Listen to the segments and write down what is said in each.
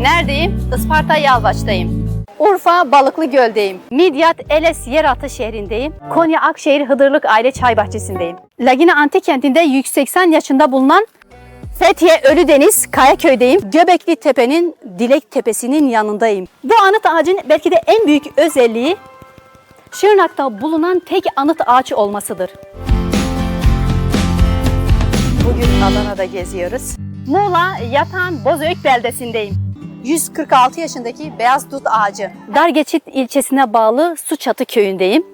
Neredeyim? Isparta Yalvaç'tayım. Urfa Balıklı Göl'deyim. Midyat Eles Yeraltı şehrindeyim. Konya Akşehir Hıdırlık Aile Çay Bahçesi'ndeyim. Lagina Antik Kenti'nde 180 yaşında bulunan Fethiye Ölüdeniz Kayaköy'deyim. Göbekli Tepe'nin Dilek Tepesi'nin yanındayım. Bu anıt ağacın belki de en büyük özelliği Şırnak'ta bulunan tek anıt ağaç olmasıdır. Bugün Adana'da geziyoruz. Muğla Yatan Bozüyük beldesindeyim. 146 yaşındaki beyaz dut ağacı. Dargeçit ilçesine bağlı Suçatı köyündeyim.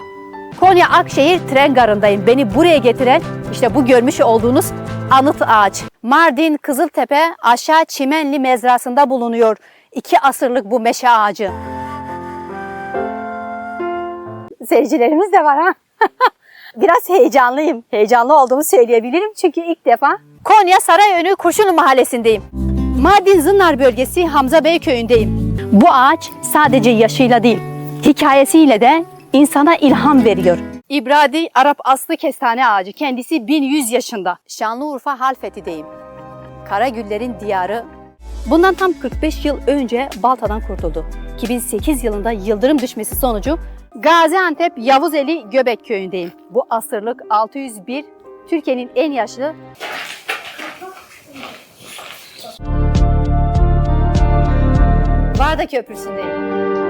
Konya Akşehir tren garındayım. Beni buraya getiren işte bu görmüş olduğunuz anıt ağaç. Mardin Kızıltepe aşağı Çimenli mezrasında bulunuyor. İki asırlık bu meşe ağacı. Seyircilerimiz de var ha. Biraz heyecanlıyım. Heyecanlı olduğumu söyleyebilirim çünkü ilk defa Konya Sarayönü Kurşunlu Mahallesi'ndeyim. Mardin Zınnar bölgesi Hamza Bey köyündeyim. Bu ağaç sadece yaşıyla değil, hikayesiyle de insana ilham veriyor. İbradi Arap aslı kestane ağacı. Kendisi 1100 yaşında. Şanlıurfa Halfeti'deyim. Karagüllerin diyarı Bundan tam 45 yıl önce Balta'dan kurtuldu. 2008 yılında yıldırım düşmesi sonucu Gaziantep Yavuzeli Göbek köyündeyim. Bu asırlık 601 Türkiye'nin en yaşlı daha da köprüsündeyim.